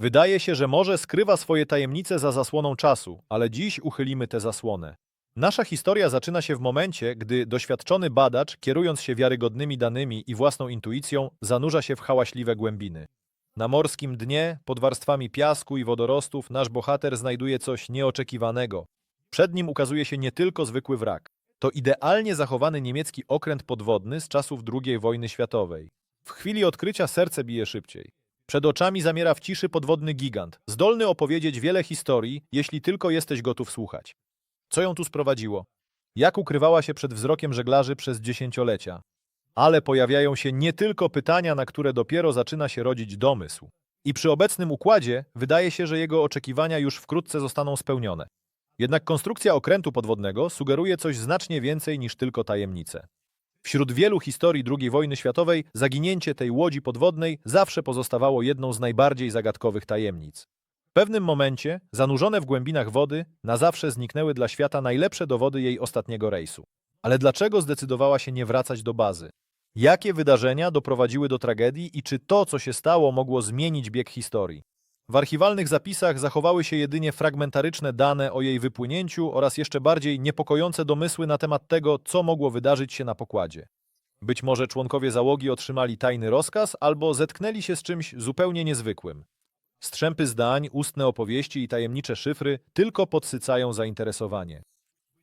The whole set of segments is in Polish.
Wydaje się, że morze skrywa swoje tajemnice za zasłoną czasu, ale dziś uchylimy tę zasłonę. Nasza historia zaczyna się w momencie, gdy doświadczony badacz, kierując się wiarygodnymi danymi i własną intuicją, zanurza się w hałaśliwe głębiny. Na morskim dnie, pod warstwami piasku i wodorostów, nasz bohater znajduje coś nieoczekiwanego. Przed nim ukazuje się nie tylko zwykły wrak. To idealnie zachowany niemiecki okręt podwodny z czasów II wojny światowej. W chwili odkrycia serce bije szybciej. Przed oczami zamiera w ciszy podwodny gigant, zdolny opowiedzieć wiele historii, jeśli tylko jesteś gotów słuchać. Co ją tu sprowadziło? Jak ukrywała się przed wzrokiem żeglarzy przez dziesięciolecia? Ale pojawiają się nie tylko pytania, na które dopiero zaczyna się rodzić domysł. I przy obecnym układzie wydaje się, że jego oczekiwania już wkrótce zostaną spełnione. Jednak konstrukcja okrętu podwodnego sugeruje coś znacznie więcej niż tylko tajemnice. Wśród wielu historii II wojny światowej zaginięcie tej łodzi podwodnej zawsze pozostawało jedną z najbardziej zagadkowych tajemnic. W pewnym momencie, zanurzone w głębinach wody, na zawsze zniknęły dla świata najlepsze dowody jej ostatniego rejsu. Ale dlaczego zdecydowała się nie wracać do bazy? Jakie wydarzenia doprowadziły do tragedii i czy to, co się stało, mogło zmienić bieg historii? W archiwalnych zapisach zachowały się jedynie fragmentaryczne dane o jej wypłynięciu oraz jeszcze bardziej niepokojące domysły na temat tego, co mogło wydarzyć się na pokładzie. Być może członkowie załogi otrzymali tajny rozkaz albo zetknęli się z czymś zupełnie niezwykłym. Strzępy zdań, ustne opowieści i tajemnicze szyfry tylko podsycają zainteresowanie.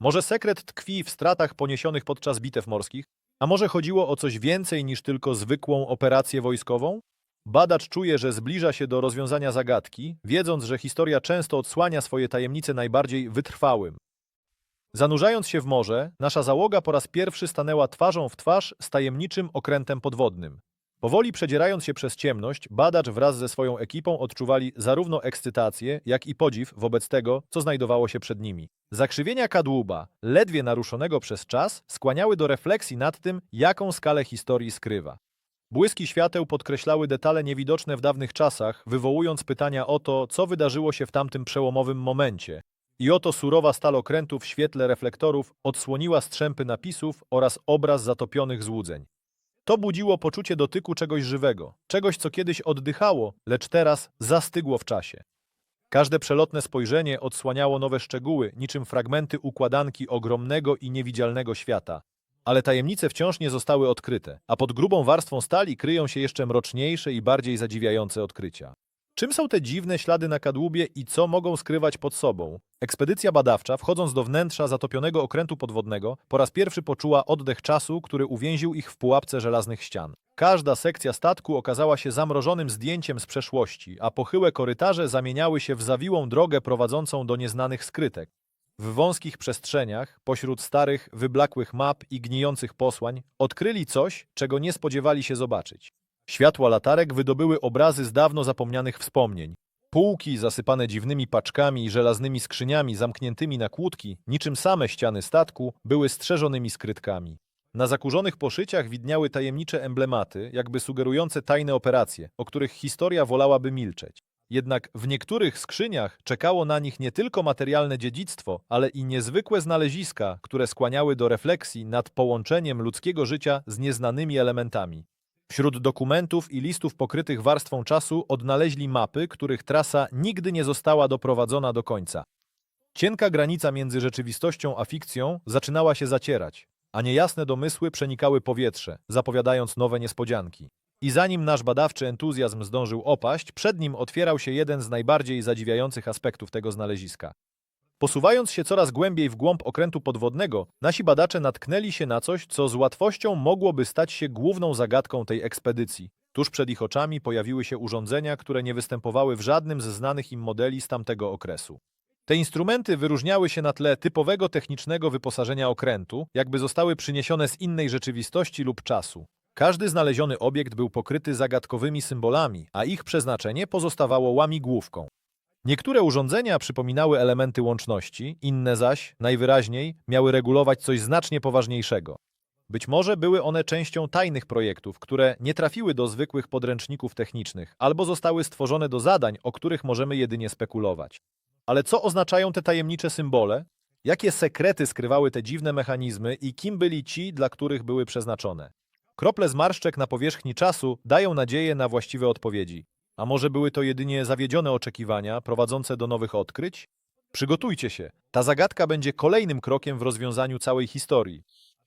Może sekret tkwi w stratach poniesionych podczas bitew morskich? A może chodziło o coś więcej niż tylko zwykłą operację wojskową? Badacz czuje, że zbliża się do rozwiązania zagadki, wiedząc, że historia często odsłania swoje tajemnice najbardziej wytrwałym. Zanurzając się w morze, nasza załoga po raz pierwszy stanęła twarzą w twarz z tajemniczym okrętem podwodnym. Powoli przedzierając się przez ciemność, badacz wraz ze swoją ekipą odczuwali zarówno ekscytację, jak i podziw wobec tego, co znajdowało się przed nimi. Zakrzywienia kadłuba, ledwie naruszonego przez czas, skłaniały do refleksji nad tym, jaką skalę historii skrywa. Błyski świateł podkreślały detale niewidoczne w dawnych czasach, wywołując pytania o to, co wydarzyło się w tamtym przełomowym momencie. I oto surowa stal okrętu w świetle reflektorów odsłoniła strzępy napisów oraz obraz zatopionych złudzeń. To budziło poczucie dotyku czegoś żywego, czegoś, co kiedyś oddychało, lecz teraz zastygło w czasie. Każde przelotne spojrzenie odsłaniało nowe szczegóły, niczym fragmenty układanki ogromnego i niewidzialnego świata. Ale tajemnice wciąż nie zostały odkryte, a pod grubą warstwą stali kryją się jeszcze mroczniejsze i bardziej zadziwiające odkrycia. Czym są te dziwne ślady na kadłubie i co mogą skrywać pod sobą? Ekspedycja badawcza, wchodząc do wnętrza zatopionego okrętu podwodnego, po raz pierwszy poczuła oddech czasu, który uwięził ich w pułapce żelaznych ścian. Każda sekcja statku okazała się zamrożonym zdjęciem z przeszłości, a pochyłe korytarze zamieniały się w zawiłą drogę prowadzącą do nieznanych skrytek. W wąskich przestrzeniach, pośród starych, wyblakłych map i gnijących posłań, odkryli coś, czego nie spodziewali się zobaczyć. Światła latarek wydobyły obrazy z dawno zapomnianych wspomnień. Półki zasypane dziwnymi paczkami i żelaznymi skrzyniami zamkniętymi na kłódki, niczym same ściany statku, były strzeżonymi skrytkami. Na zakurzonych poszyciach widniały tajemnicze emblematy, jakby sugerujące tajne operacje, o których historia wolałaby milczeć. Jednak w niektórych skrzyniach czekało na nich nie tylko materialne dziedzictwo, ale i niezwykłe znaleziska, które skłaniały do refleksji nad połączeniem ludzkiego życia z nieznanymi elementami. Wśród dokumentów i listów pokrytych warstwą czasu odnaleźli mapy, których trasa nigdy nie została doprowadzona do końca. Cienka granica między rzeczywistością a fikcją zaczynała się zacierać, a niejasne domysły przenikały powietrze, zapowiadając nowe niespodzianki. I zanim nasz badawczy entuzjazm zdążył opaść, przed nim otwierał się jeden z najbardziej zadziwiających aspektów tego znaleziska. Posuwając się coraz głębiej w głąb okrętu podwodnego, nasi badacze natknęli się na coś, co z łatwością mogłoby stać się główną zagadką tej ekspedycji. Tuż przed ich oczami pojawiły się urządzenia, które nie występowały w żadnym ze znanych im modeli z tamtego okresu. Te instrumenty wyróżniały się na tle typowego technicznego wyposażenia okrętu, jakby zostały przyniesione z innej rzeczywistości lub czasu. Każdy znaleziony obiekt był pokryty zagadkowymi symbolami, a ich przeznaczenie pozostawało łamigłówką. Niektóre urządzenia przypominały elementy łączności, inne zaś, najwyraźniej, miały regulować coś znacznie poważniejszego. Być może były one częścią tajnych projektów, które nie trafiły do zwykłych podręczników technicznych, albo zostały stworzone do zadań, o których możemy jedynie spekulować. Ale co oznaczają te tajemnicze symbole? Jakie sekrety skrywały te dziwne mechanizmy i kim byli ci, dla których były przeznaczone? Krople zmarszczek na powierzchni czasu dają nadzieję na właściwe odpowiedzi. A może były to jedynie zawiedzione oczekiwania prowadzące do nowych odkryć? Przygotujcie się. Ta zagadka będzie kolejnym krokiem w rozwiązaniu całej historii.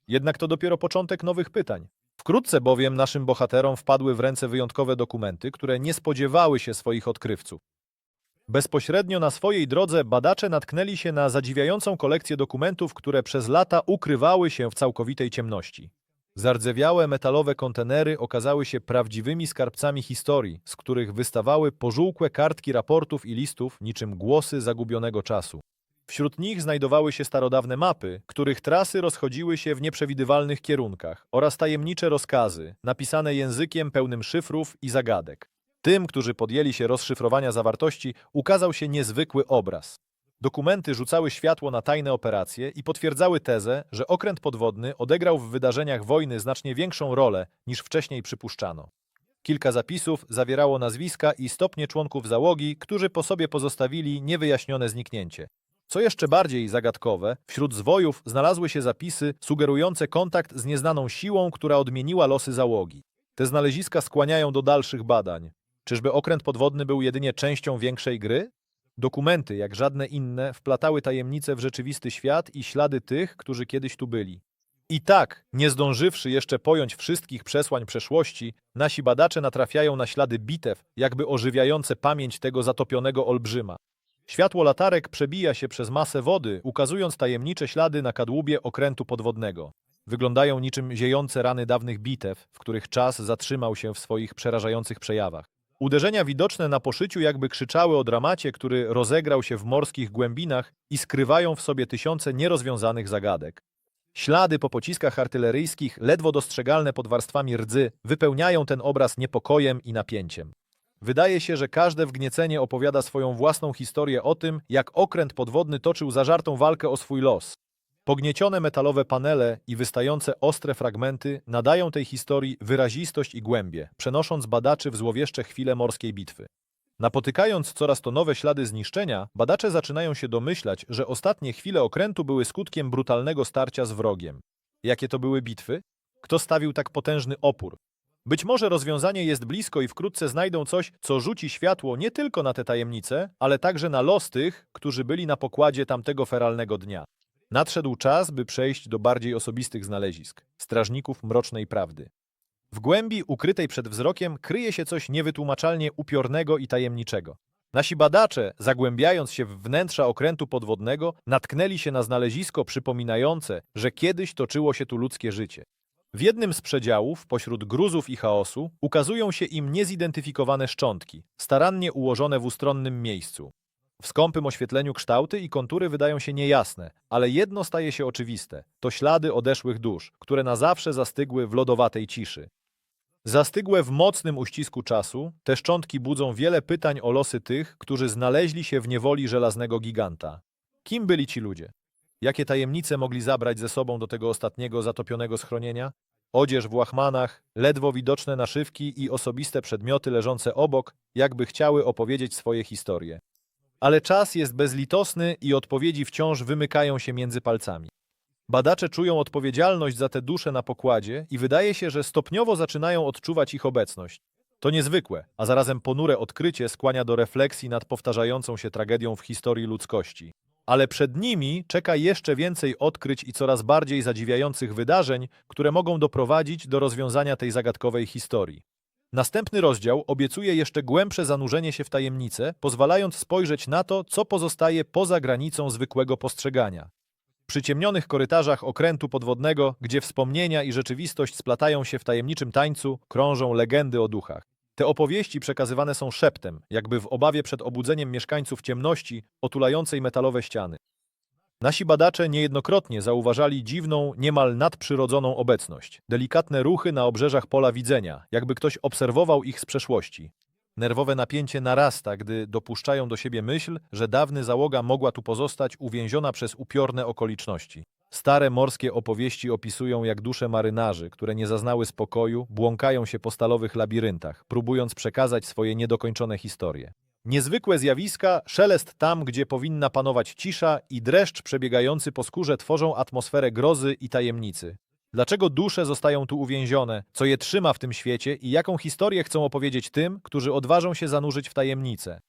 Jednak to dopiero początek nowych pytań. Wkrótce bowiem naszym bohaterom wpadły w ręce wyjątkowe dokumenty, które nie spodziewały się swoich odkrywców. Bezpośrednio na swojej drodze badacze natknęli się na zadziwiającą kolekcję dokumentów, które przez lata ukrywały się w całkowitej ciemności. Zardzewiałe metalowe kontenery okazały się prawdziwymi skarbcami historii, z których wystawały pożółkłe kartki raportów i listów niczym głosy zagubionego czasu. Wśród nich znajdowały się starodawne mapy, których trasy rozchodziły się w nieprzewidywalnych kierunkach, oraz tajemnicze rozkazy, napisane językiem pełnym szyfrów i zagadek. Tym, którzy podjęli się rozszyfrowania zawartości, ukazał się niezwykły obraz. Dokumenty rzucały światło na tajne operacje i potwierdzały tezę, że okręt podwodny odegrał w wydarzeniach wojny znacznie większą rolę niż wcześniej przypuszczano. Kilka zapisów zawierało nazwiska i stopnie członków załogi, którzy po sobie pozostawili niewyjaśnione zniknięcie. Co jeszcze bardziej zagadkowe, wśród zwojów znalazły się zapisy sugerujące kontakt z nieznaną siłą, która odmieniła losy załogi. Te znaleziska skłaniają do dalszych badań. Czyżby okręt podwodny był jedynie częścią większej gry? Dokumenty, jak żadne inne, wplatały tajemnice w rzeczywisty świat i ślady tych, którzy kiedyś tu byli. I tak, nie zdążywszy jeszcze pojąć wszystkich przesłań przeszłości, nasi badacze natrafiają na ślady bitew, jakby ożywiające pamięć tego zatopionego olbrzyma. Światło latarek przebija się przez masę wody, ukazując tajemnicze ślady na kadłubie okrętu podwodnego. Wyglądają niczym ziejące rany dawnych bitew, w których czas zatrzymał się w swoich przerażających przejawach. Uderzenia widoczne na poszyciu jakby krzyczały o dramacie, który rozegrał się w morskich głębinach i skrywają w sobie tysiące nierozwiązanych zagadek. Ślady po pociskach artyleryjskich, ledwo dostrzegalne pod warstwami rdzy, wypełniają ten obraz niepokojem i napięciem. Wydaje się, że każde wgniecenie opowiada swoją własną historię o tym, jak okręt podwodny toczył zażartą walkę o swój los. Pogniecione metalowe panele i wystające ostre fragmenty nadają tej historii wyrazistość i głębię, przenosząc badaczy w złowieszcze chwile morskiej bitwy. Napotykając coraz to nowe ślady zniszczenia, badacze zaczynają się domyślać, że ostatnie chwile okrętu były skutkiem brutalnego starcia z wrogiem. Jakie to były bitwy? Kto stawił tak potężny opór? Być może rozwiązanie jest blisko i wkrótce znajdą coś, co rzuci światło nie tylko na te tajemnice, ale także na los tych, którzy byli na pokładzie tamtego feralnego dnia. Nadszedł czas, by przejść do bardziej osobistych znalezisk strażników mrocznej prawdy. W głębi ukrytej przed wzrokiem kryje się coś niewytłumaczalnie upiornego i tajemniczego. Nasi badacze, zagłębiając się w wnętrza okrętu podwodnego, natknęli się na znalezisko przypominające, że kiedyś toczyło się tu ludzkie życie. W jednym z przedziałów, pośród gruzów i chaosu, ukazują się im niezidentyfikowane szczątki, starannie ułożone w ustronnym miejscu. W skąpym oświetleniu kształty i kontury wydają się niejasne, ale jedno staje się oczywiste to ślady odeszłych dusz, które na zawsze zastygły w lodowatej ciszy. Zastygłe w mocnym uścisku czasu, te szczątki budzą wiele pytań o losy tych, którzy znaleźli się w niewoli żelaznego giganta. Kim byli ci ludzie? Jakie tajemnice mogli zabrać ze sobą do tego ostatniego zatopionego schronienia? Odzież w łachmanach, ledwo widoczne naszywki i osobiste przedmioty leżące obok, jakby chciały opowiedzieć swoje historie. Ale czas jest bezlitosny i odpowiedzi wciąż wymykają się między palcami. Badacze czują odpowiedzialność za te dusze na pokładzie i wydaje się, że stopniowo zaczynają odczuwać ich obecność. To niezwykłe, a zarazem ponure odkrycie skłania do refleksji nad powtarzającą się tragedią w historii ludzkości. Ale przed nimi czeka jeszcze więcej odkryć i coraz bardziej zadziwiających wydarzeń, które mogą doprowadzić do rozwiązania tej zagadkowej historii. Następny rozdział obiecuje jeszcze głębsze zanurzenie się w tajemnicę, pozwalając spojrzeć na to, co pozostaje poza granicą zwykłego postrzegania. Przy ciemnionych korytarzach okrętu podwodnego, gdzie wspomnienia i rzeczywistość splatają się w tajemniczym tańcu, krążą legendy o duchach. Te opowieści przekazywane są szeptem, jakby w obawie przed obudzeniem mieszkańców ciemności otulającej metalowe ściany. Nasi badacze niejednokrotnie zauważali dziwną, niemal nadprzyrodzoną obecność, delikatne ruchy na obrzeżach pola widzenia, jakby ktoś obserwował ich z przeszłości. Nerwowe napięcie narasta, gdy dopuszczają do siebie myśl, że dawny załoga mogła tu pozostać uwięziona przez upiorne okoliczności. Stare morskie opowieści opisują, jak dusze marynarzy, które nie zaznały spokoju, błąkają się po stalowych labiryntach, próbując przekazać swoje niedokończone historie. Niezwykłe zjawiska, szelest tam, gdzie powinna panować cisza i dreszcz przebiegający po skórze tworzą atmosferę grozy i tajemnicy. Dlaczego dusze zostają tu uwięzione, co je trzyma w tym świecie i jaką historię chcą opowiedzieć tym, którzy odważą się zanurzyć w tajemnicę.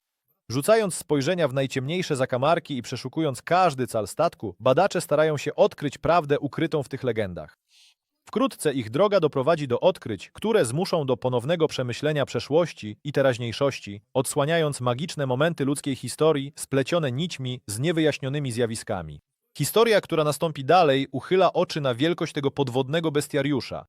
Rzucając spojrzenia w najciemniejsze zakamarki i przeszukując każdy cal statku, badacze starają się odkryć prawdę ukrytą w tych legendach. Wkrótce ich droga doprowadzi do odkryć, które zmuszą do ponownego przemyślenia przeszłości i teraźniejszości, odsłaniając magiczne momenty ludzkiej historii splecione nićmi z niewyjaśnionymi zjawiskami. Historia, która nastąpi dalej, uchyla oczy na wielkość tego podwodnego bestiariusza.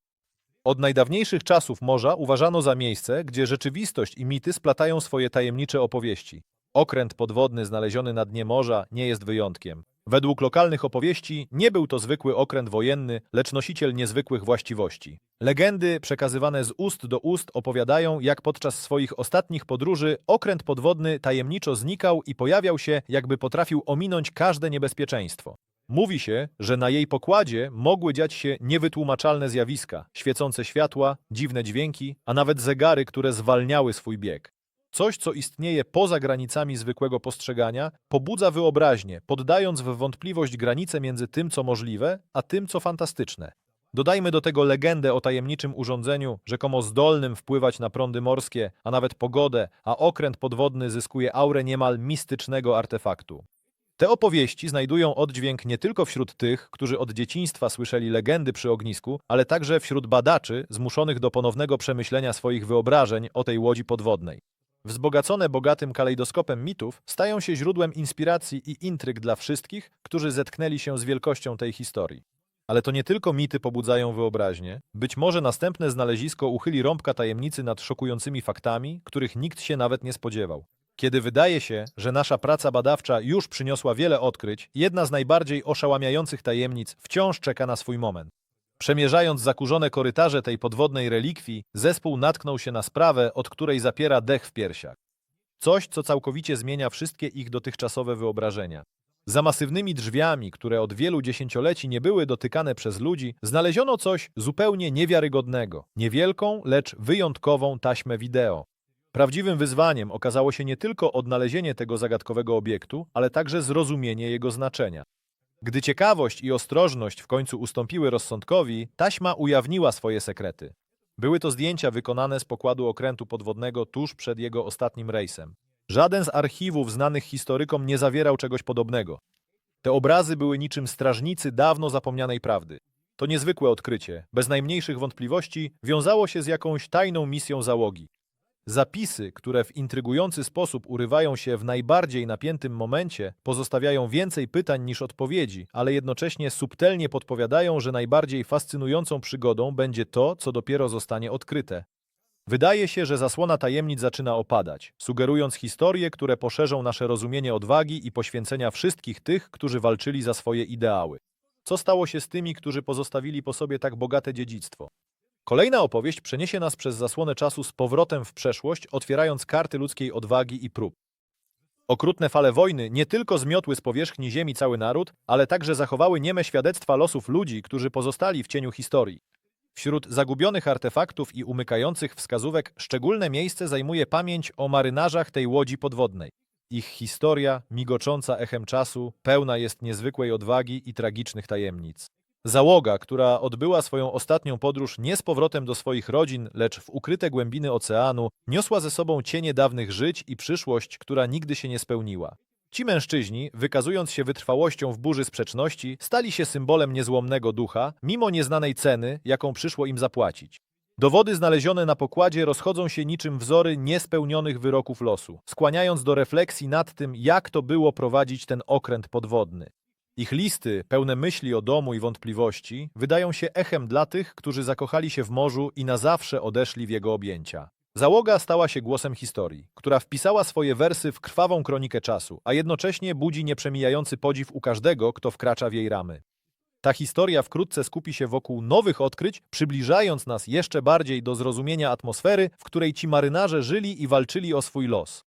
Od najdawniejszych czasów morza uważano za miejsce, gdzie rzeczywistość i mity splatają swoje tajemnicze opowieści. Okręt podwodny znaleziony na dnie morza nie jest wyjątkiem. Według lokalnych opowieści nie był to zwykły okręt wojenny, lecz nosiciel niezwykłych właściwości. Legendy przekazywane z ust do ust opowiadają, jak podczas swoich ostatnich podróży okręt podwodny tajemniczo znikał i pojawiał się, jakby potrafił ominąć każde niebezpieczeństwo. Mówi się, że na jej pokładzie mogły dziać się niewytłumaczalne zjawiska, świecące światła, dziwne dźwięki, a nawet zegary, które zwalniały swój bieg. Coś, co istnieje poza granicami zwykłego postrzegania, pobudza wyobraźnię, poddając w wątpliwość granice między tym, co możliwe, a tym, co fantastyczne. Dodajmy do tego legendę o tajemniczym urządzeniu, rzekomo zdolnym wpływać na prądy morskie, a nawet pogodę, a okręt podwodny zyskuje aurę niemal mistycznego artefaktu. Te opowieści znajdują oddźwięk nie tylko wśród tych, którzy od dzieciństwa słyszeli legendy przy ognisku, ale także wśród badaczy zmuszonych do ponownego przemyślenia swoich wyobrażeń o tej łodzi podwodnej. Wzbogacone bogatym kalejdoskopem mitów stają się źródłem inspiracji i intryg dla wszystkich, którzy zetknęli się z wielkością tej historii. Ale to nie tylko mity pobudzają wyobraźnię, być może następne znalezisko uchyli rąbka tajemnicy nad szokującymi faktami, których nikt się nawet nie spodziewał. Kiedy wydaje się, że nasza praca badawcza już przyniosła wiele odkryć, jedna z najbardziej oszałamiających tajemnic wciąż czeka na swój moment. Przemierzając zakurzone korytarze tej podwodnej relikwii, zespół natknął się na sprawę, od której zapiera dech w piersiach. Coś, co całkowicie zmienia wszystkie ich dotychczasowe wyobrażenia. Za masywnymi drzwiami, które od wielu dziesięcioleci nie były dotykane przez ludzi, znaleziono coś zupełnie niewiarygodnego. Niewielką, lecz wyjątkową taśmę wideo. Prawdziwym wyzwaniem okazało się nie tylko odnalezienie tego zagadkowego obiektu, ale także zrozumienie jego znaczenia. Gdy ciekawość i ostrożność w końcu ustąpiły rozsądkowi, taśma ujawniła swoje sekrety. Były to zdjęcia wykonane z pokładu okrętu podwodnego tuż przed jego ostatnim rejsem. Żaden z archiwów znanych historykom nie zawierał czegoś podobnego. Te obrazy były niczym strażnicy dawno zapomnianej prawdy. To niezwykłe odkrycie, bez najmniejszych wątpliwości, wiązało się z jakąś tajną misją załogi. Zapisy, które w intrygujący sposób urywają się w najbardziej napiętym momencie, pozostawiają więcej pytań niż odpowiedzi, ale jednocześnie subtelnie podpowiadają, że najbardziej fascynującą przygodą będzie to, co dopiero zostanie odkryte. Wydaje się, że zasłona tajemnic zaczyna opadać, sugerując historie, które poszerzą nasze rozumienie odwagi i poświęcenia wszystkich tych, którzy walczyli za swoje ideały. Co stało się z tymi, którzy pozostawili po sobie tak bogate dziedzictwo? Kolejna opowieść przeniesie nas przez zasłonę czasu z powrotem w przeszłość, otwierając karty ludzkiej odwagi i prób. Okrutne fale wojny nie tylko zmiotły z powierzchni ziemi cały naród, ale także zachowały nieme świadectwa losów ludzi, którzy pozostali w cieniu historii. Wśród zagubionych artefaktów i umykających wskazówek szczególne miejsce zajmuje pamięć o marynarzach tej łodzi podwodnej. Ich historia, migocząca echem czasu, pełna jest niezwykłej odwagi i tragicznych tajemnic. Załoga, która odbyła swoją ostatnią podróż nie z powrotem do swoich rodzin, lecz w ukryte głębiny oceanu, niosła ze sobą cienie dawnych żyć i przyszłość, która nigdy się nie spełniła. Ci mężczyźni, wykazując się wytrwałością w burzy sprzeczności, stali się symbolem niezłomnego ducha, mimo nieznanej ceny, jaką przyszło im zapłacić. Dowody znalezione na pokładzie rozchodzą się niczym wzory niespełnionych wyroków losu, skłaniając do refleksji nad tym, jak to było prowadzić ten okręt podwodny. Ich listy, pełne myśli o domu i wątpliwości, wydają się echem dla tych, którzy zakochali się w morzu i na zawsze odeszli w jego objęcia. Załoga stała się głosem historii, która wpisała swoje wersy w krwawą kronikę czasu, a jednocześnie budzi nieprzemijający podziw u każdego, kto wkracza w jej ramy. Ta historia wkrótce skupi się wokół nowych odkryć, przybliżając nas jeszcze bardziej do zrozumienia atmosfery, w której ci marynarze żyli i walczyli o swój los.